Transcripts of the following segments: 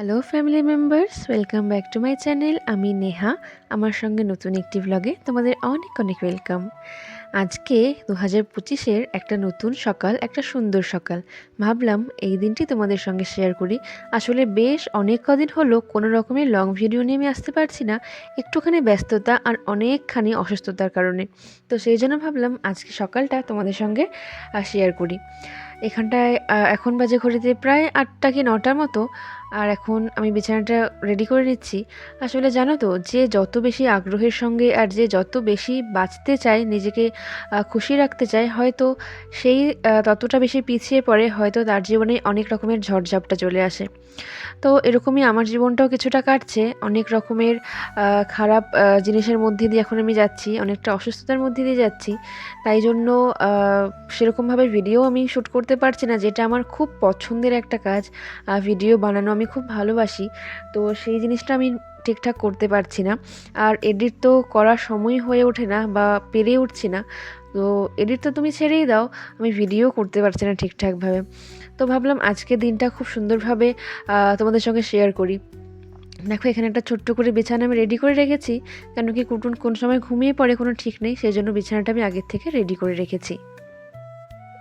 Hello family members welcome back to my channel আমি নেহা, আমার সঙ্গে নতুন একটি ব্লগে তোমাদের অনেক অনেক ওয়েলকাম আজকে দু হাজার পঁচিশের একটা নতুন সকাল, একটা সুন্দর সকাল। ভাবলাম এই দিনটি তোমাদের সঙ্গে শেয়ার করি। আসলে বেশ অনেক কদিন হলো কোনো রকমের লং ভিডিও নিয়ে আমি আসতে পারছি না। একটুখানি ব্যস্ততা আর অনেকখানি অসুস্থতার কারণে। তো সেই জন্য ভাবলাম আজকে সকালটা তোমাদের সঙ্গে শেয়ার করি। এখানটায় এখন বাজে ঘড়িতে প্রায় আটটা কি নটার মতো। আর এখন আমি বিছানাটা রেডি করে নিচ্ছি। আসলে জানো তো, যে যত বেশি আগ্রহের সঙ্গে আর যে যত বেশি বাঁচতে চায় নিজেকে খুশি রাখতে চায়, হয়তো সেই ততটা বেশি পিছিয়ে পড়ে, হয়তো তার জীবনে অনেক রকমের ঝড়ঝাপটা চলে আসে। তো এরকমই আমার জীবনটাও কিছুটা কাটছে, অনেক রকমের খারাপ জিনিসের মধ্যে দিয়ে এখন আমি যাচ্ছি, অনেকটা অসুস্থতার মধ্যে দিয়ে যাচ্ছি। তাই জন্য সেরকমভাবে ভিডিও আমি শ্যুট করতে পারছি না, যেটা আমার খুব পছন্দের একটা কাজ। ভিডিও বানানো আমি খুব ভালোবাসি। তো সেই জিনিসটা আমি ঠিকঠাক করতে পারছি না। আর এডিট তো করার সময় হয়ে ওঠে না বা পেরে উঠছি না। তো এডিট তো তুমি ছেড়েই দাও, আমি ভিডিও করতে পারছি না ঠিকঠাকভাবে। তো ভাবলাম আজকে দিনটা খুব সুন্দরভাবে তোমাদের সঙ্গে শেয়ার করি। দেখো, এখানে একটা ছোট্ট করে বিছানা আমি রেডি করে রেখেছি। কেন কি কুটুন কোন সময় ঘুমিয়ে পড়ে কোনো ঠিক নেই, সেই জন্য বিছানাটা আমি আগের থেকে রেডি করে রেখেছি।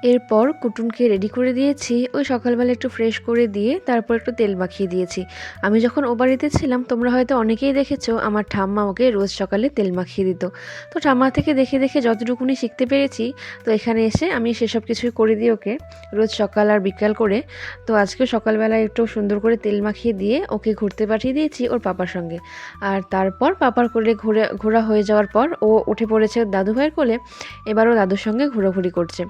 এরপর কুটুনকে রেডি করে দিয়েছি। ওই সকালবেলা একটু ফ্রেশ করে দিয়ে তারপর একটু তেল মাখিয়ে দিয়েছি। আমি যখন ও বাড়িতে ছিলাম, তোমরা হয়তো অনেকেই দেখেছ, আমার ঠাম্মা ওকে রোজ সকালে তেল মাখিয়ে দিত। তো ঠাম্মা থেকে দেখে দেখে যতটুকুনি শিখতে পেরেছি, তো এখানে এসে আমি সেসব কিছুই করে দিই ওকে রোজ সকাল আর বিকাল করে। তো আজকে সকালবেলায় একটু সুন্দর করে তেল মাখিয়ে দিয়ে ওকে ঘুরতে পাঠিয়ে দিয়েছি ওর পাপার সঙ্গে। আর তারপর পাপার কোলে ঘুরে, ঘোরা হয়ে যাওয়ার পর ও উঠে পড়েছে দাদু ভাইয়ের কোলে। এবার ও দাদুর সঙ্গে ঘোরাঘুরি করছে।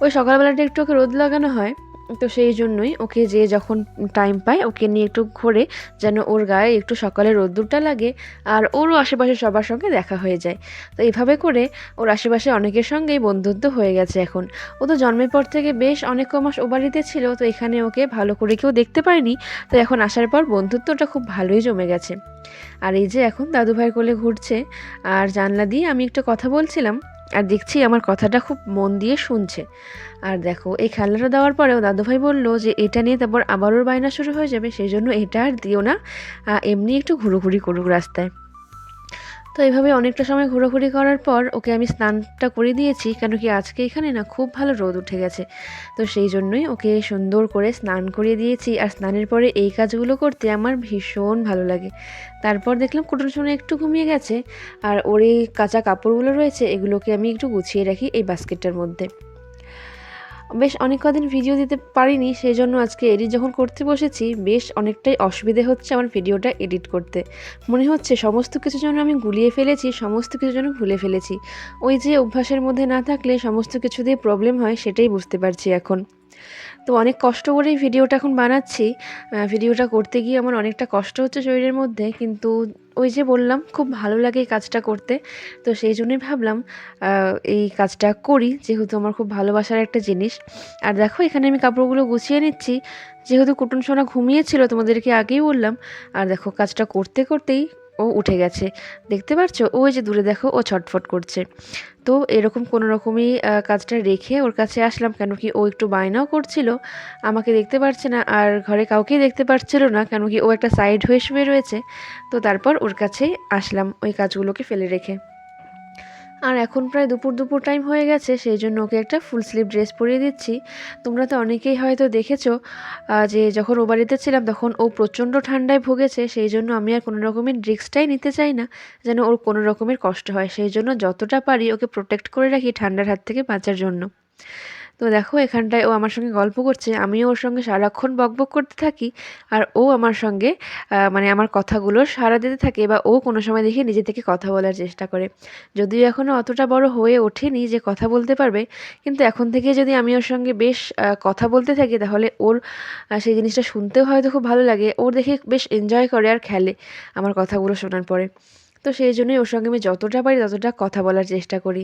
ওই সকালবেলাটা একটু ওকে রোদ লাগানো হয়, তো সেই জন্যই ওকে যে যখন টাইম পায়, ওকে নিয়ে একটু ঘোরে যেন ওর গায়ে একটু সকালে রোদ্দুরটা লাগে আর ওরও আশেপাশে সবার সঙ্গে দেখা হয়ে যায়। তো এইভাবে করে ওর আশেপাশে অনেকের সঙ্গেই বন্ধুত্ব হয়ে গেছে এখন। ও তো জন্মের পর থেকে বেশ অনেক ক মাস ও বাড়িতে ছিল, তো এখানে ওকে ভালো করে কেউ দেখতে পায়নি, তো এখন আসার পর বন্ধুত্বটা খুব ভালোই জমে গেছে। আর এই যে এখন দাদু ভাইয়ের কোলে ঘুরছে, আর জানলা দিয়ে আমি একটু কথা বলছিলাম আর দেখছি আমার কথাটা খুব মন দিয়ে শুনছে। আর দেখো, এই খেলনাটা দেওয়ার পরেও দাদুভাই বলল যে, এটা নিয়ে তারপর আবারও বায়না শুরু হয়ে যাবে, সেই জন্য এটা আর দিও না। এমনি একটু ঘুরোঘুরি করুক রাস্তায়। তো এইভাবে অনেকটা সময় ঘোরাঘুরি করার পর ওকে আমি স্নানটা করে দিয়েছি, কেন কি আজকে এখানে না খুব ভালো রোদ উঠে গেছে। তো সেই জন্যই ওকে সুন্দর করে স্নান করিয়ে দিয়েছি আর স্নানের পরে এই কাজগুলো করতে আমার ভীষণ ভালো লাগে। তারপর দেখলাম কোটন সময় একটু ঘুমিয়ে গেছে আর ওর এই কাঁচা কাপড়গুলো রয়েছে, এগুলোকে আমি একটু গুছিয়ে রাখি এই বাস্কেটটার মধ্যে। বেশ অনেক কদিন ভিডিও দিতে পারিনি সেই জন্য আজকে এডিট যখন করতে বসেছি, বেশ অনেকটাই অসুবিধে হচ্ছে আমার ভিডিওটা এডিট করতে। মনে হচ্ছে সমস্ত কিছু যেন আমি গুলিয়ে ফেলেছি, সমস্ত কিছু যেন ভুলে ফেলেছি। ওই যে অভ্যাসের মধ্যে না থাকলে সমস্ত কিছু দিয়ে প্রবলেম হয়, সেটাই বুঝতে পারছি এখন। তো অনেক কষ্ট করেই ভিডিওটা এখন বানাচ্ছি। ভিডিওটা করতে গিয়ে আমার অনেকটা কষ্ট হচ্ছে শরীরের মধ্যে, কিন্তু ওই যে বললাম, খুব ভালো লাগে এই কাজটা করতে। তো সেই জন্যই ভাবলাম এই কাজটা করি, যেহেতু আমার খুব ভালোবাসার একটা জিনিস। আর দেখো, এখানে আমি কাপড়গুলো গুছিয়ে নিচ্ছি। যেহেতু কুটুন সোনা ঘুমিয়েছিল, তোমাদেরকে আগেই বললাম। আর দেখো, কাজটা করতে করতেই ও উঠে গেছে। দেখতে পাচ্ছ ওই যে দূরে দেখো, ও ছটফট করছে। তো এরকম কোনো রকমই কাজটা রেখে ওর কাছে আসলাম কেন কি ও একটু বায়নাও করছিল, আমাকে দেখতে পারছে না, আর ঘরে কাউকেই দেখতে পারছিল না, কেন কি ও একটা সাইড হয়ে শুয়ে রয়েছে। তো তারপর ওর কাছেই আসলাম ওই কাজগুলোকে ফেলে রেখে। আর এখন প্রায় দুপুর দুপুর টাইম হয়ে গেছে, সেই জন্য ওকে একটা ফুল স্লিভ ড্রেস পরিয়ে দিচ্ছি। তোমরা তো অনেকেই হয়তো দেখেছ যে যখন ও বাড়িতে ছিলাম তখন ও প্রচণ্ড ঠান্ডায় ভুগেছে, সেই জন্য আমি আর কোনো রকমের ড্রিক্সটাই নিতে চাই না, যেন ওর কোনো রকমের কষ্ট হয়। সেই জন্য যতটা পারি ওকে প্রোটেক্ট করে রাখি ঠান্ডার হাত থেকে বাঁচার জন্য। তো দেখো, এখানটায় ও আমার সঙ্গে গল্প করছে, আমিও ওর সঙ্গে সারাক্ষণ বকবক করতে থাকি, আর ও আমার সঙ্গে মানে আমার কথাগুলো সাড়া দিতে থাকে বা ও কোনো সময় দেখে নিজে থেকে কথা বলার চেষ্টা করে। যদিও এখনও অতটা বড় হয়ে ওঠেনি যে কথা বলতে পারবে, কিন্তু এখন থেকে যদি আমি ওর সঙ্গে বেশ কথা বলতে থাকি, তাহলে ওর সেই জিনিসটা শুনতেও হয়তো খুব ভালো লাগে, ওর দেখে বেশ এনজয় করে আর খেলে আমার কথাগুলো শোনার পরে। তো সেই জন্যই ওর সঙ্গে আমি যতটা পারি ততটা কথা বলার চেষ্টা করি।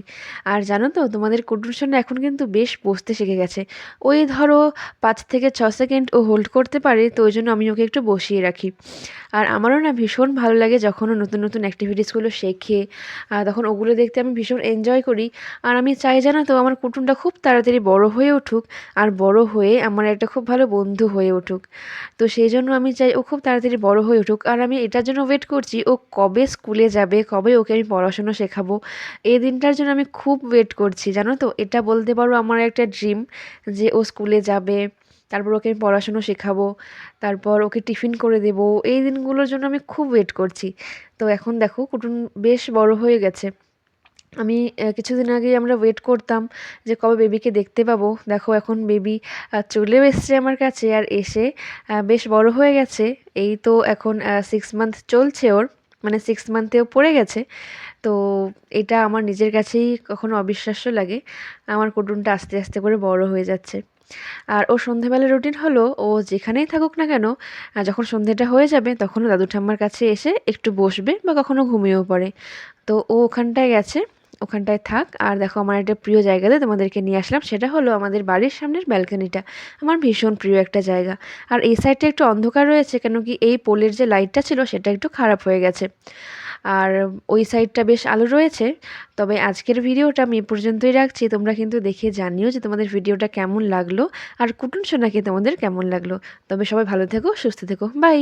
আর জানো তো, তোমাদের কুটুর সঙ্গে এখন কিন্তু বেশ বসতে শিখে গেছে। ওই ধরো পাঁচ থেকে ছ সেকেন্ড ও হোল্ড করতে পারে, তো ওই জন্য আমি ওকে একটু বসিয়ে রাখি। আর আমারও না ভীষণ ভালো লাগে যখন ও নতুন নতুন অ্যাক্টিভিটিসগুলো শেখে, আর তখন ওগুলো দেখতে আমি ভীষণ এনজয় করি। আর আমি চাই জানো তো, আমার কুটুমটা খুব তাড়াতাড়ি বড় হয়ে উঠুক, আর বড় হয়ে আমার একটা খুব ভালো বন্ধু হয়ে উঠুক। তো সেই জন্য আমি চাই ও খুব তাড়াতাড়ি বড় হয়ে উঠুক। আর আমি এটার জন্য ওয়েট করছি, ও কবে স্কুলে যাবে, কবে ওকে আমি পড়াশুনো শেখাবো, এই দিনটার জন্য আমি খুব ওয়েট করছি, জানো তো? এটা বলতে পারো আমার একটা ড্রিম যে ও স্কুলে যাবে, তারপর ওকে আমি পড়াশুনো শেখাবো, তারপর ওকে টিফিন করে দেবো, এই দিনগুলোর জন্য আমি খুব ওয়েট করছি। তো এখন দেখো কুটুন বেশ বড় হয়ে গেছে। আমি কিছুদিন আগেই আমরা ওয়েট করতাম যে কবে বেবিকে দেখতে পাবো। দেখো এখন বেবি চলেও এসছে আমার কাছে আর এসে বেশ বড় হয়ে গেছে। এই তো এখন সিক্স মান্থ চলছে ওর। মানে সিক্স মান্থেও পড়ে গেছে। তো এটা আমার নিজের কাছেই কখনো অবিশ্বাস্য লাগে। আমার কুটুনটা আস্তে আস্তে করে বড় হয়ে যাচ্ছে। আর ও সন্ধেবেলার রুটিন হলো, ও যেখানেই থাকুক না কেন যখন সন্ধেটা হয়ে যাবে, তখন দাদু ঠাম্মার কাছে এসে একটু বসবে বা কখনো ঘুমিয়েও পড়ে। তো ও ওখানটায় গেছে। ওখানটায় থাক। আর দেখো, আমার একটা প্রিয় জায়গাতে তোমাদেরকে নিয়ে আসলাম। সেটা হলো আমাদের বাড়ির সামনের ব্যালকনিটা। আমার ভীষণ প্রিয় একটা জায়গা। আর এই সাইডটা একটু অন্ধকার রয়েছে, কেন কি এই পোলের যে লাইটটা ছিল, সেটা একটু খারাপ হয়ে গেছে। আর ওই সাইডটা বেশ আলো রয়েছে। তবে আজকের ভিডিওটা আমি এ পর্যন্তই রাখছি। তোমরা কিন্তু দেখে জানিও যে তোমাদের ভিডিওটা কেমন লাগল। আর কুটুন সোনাকে তোমাদের কেমন লাগল। তবে সবাই ভালো থেকো, সুস্থ থেকো। বাই!